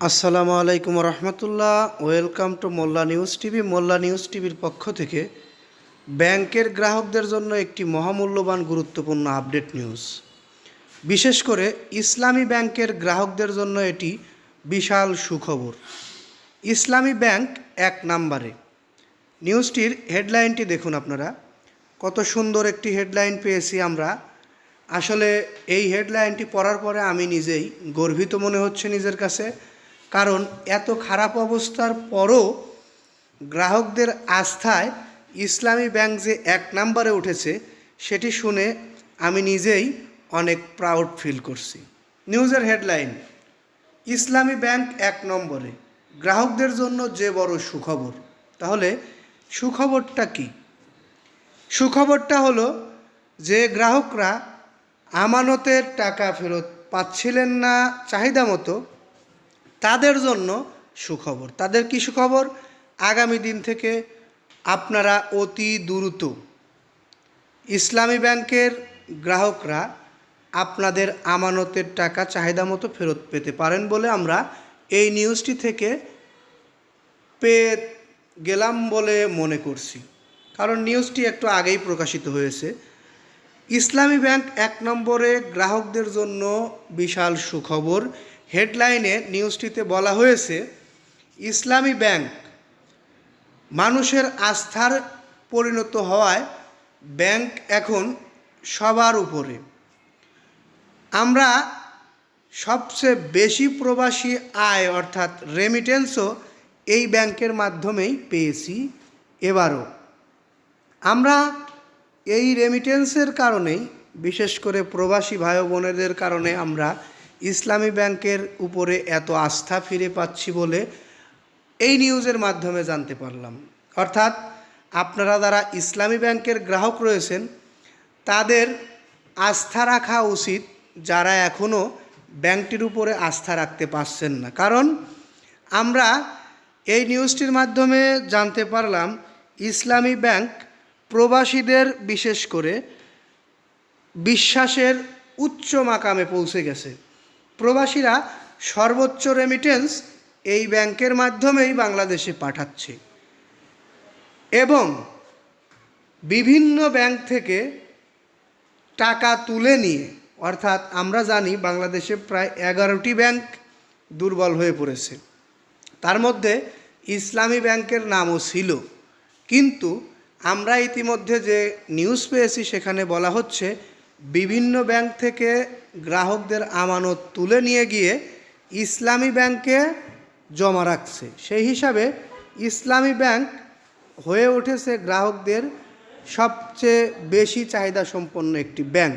আসসালামু আলাইকুম রহমতুল্লাহ। Welcome to Molla news TV. Molla news টিভির পক্ষ থেকে ব্যাংকের গ্রাহকদের জন্য একটি মহামূল্যবান গুরুত্বপূর্ণ আপডেট নিউজ। বিশেষ করে ইসলামী ব্যাংকের গ্রাহকদের জন্য এটি বিশাল সুখবর। ইসলামী ব্যাংক এক নাম্বারে। নিউজটির হেডলাইনটি দেখুন আপনারা। কত সুন্দর একটি হেডলাইন পেয়েছি আমরা। আসলে এই হেডলাইনটি পড়ার পরে আমি নিজেই গর্বিত মনে হচ্ছে নিজের কাছে। কারণ এত খারাপ অবস্থার পরও গ্রাহকদের আস্থায় ইসলামী ব্যাংক যে এক নম্বরে উঠেছে, সেটি শুনে আমি নিজেই অনেক প্রাউড ফিল করছি। নিউজের হেডলাইন, ইসলামী ব্যাংক এক নম্বরে, গ্রাহকদের জন্য যে বড় সুখবর। তাহলে সুখবরটা কি? সুখবরটা হলো যে গ্রাহকরা আমানতের টাকা ফেরত পাচ্ছিলেন না চাহিদা মতো তাদের জন্য সুখবর। তাদের কি সুখবর? আগামী দিন থেকে আপনারা অতি দ্রুত ইসলামী ব্যাংকের গ্রাহকরা আপনাদের আমানতের টাকা, চাহিদা মতো ফেরত পেতে পারেন বলে আমরা এই নিউজটি থেকে পেয়ে গেলাম বলে মনে করছি। কারণ নিউজটি একটু আগেই প্রকাশিত হয়েছে। ইসলামী ব্যাংক এক নম্বরে গ্রাহকদের জন্য বিশাল সুখবর। হেডলাইনে নিউজটিতে বলা হয়েছে, ইসলামী ব্যাংক মানুষের আস্থার পরিণত হওয়ায় ব্যাংক এখন সবার উপরে। আমরা সবচেয়ে বেশি প্রবাসী আয় অর্থাৎ রেমিটেন্সও এই ব্যাংকের মাধ্যমেই পেয়েছি এবারও। আমরা এই রেমিটেন্সের কারণেই, বিশেষ করে প্রবাসী ভাই বোনেদের কারণে আমরা ইসলামী ব্যাংকের উপরে এত আস্থা ফিরে পাচ্ছি বলে এই নিউজের মাধ্যমে জানতে পারলাম। অর্থাৎ আপনারা যারা ইসলামী ব্যাংকের গ্রাহক রয়েছেন, তাদের আস্থা রাখা উচিত যারা এখনও ব্যাংকটির উপরে আস্থা রাখতে পারছেন না। কারণ আমরা এই নিউজটির মাধ্যমে জানতে পারলাম, ইসলামী ব্যাংক প্রবাসীদের বিশেষ করে বিশ্বাসের উচ্চ মাকামে পৌঁছে গেছে। প্রবাসীরা সর্বোচ্চ রেমিটেন্স এই ব্যাংকের মাধ্যমেই বাংলাদেশে পাঠাচ্ছে। এবং বিভিন্ন ব্যাংক থেকে টাকা তুলে নিয়ে, অর্থাৎ আমরা জানি বাংলাদেশে প্রায় এগারোটি ব্যাংক দুর্বল হয়ে পড়েছে। তার মধ্যে ইসলামী ব্যাংকের নামও ছিল। কিন্তু আমরা ইতিমধ্যে যে নিউজ পেয়েছি, সেখানে বলা হচ্ছে বিভিন্ন ব্যাংক থেকে গ্রাহকদের আমানত তুলে নিয়ে গিয়ে ইসলামী ব্যাংকে জমা রাখছে। সেই হিসাবে ইসলামী ব্যাংক হয়ে উঠেছে গ্রাহকদের সবচেয়ে বেশি চাহিদা সম্পন্ন একটি ব্যাংক।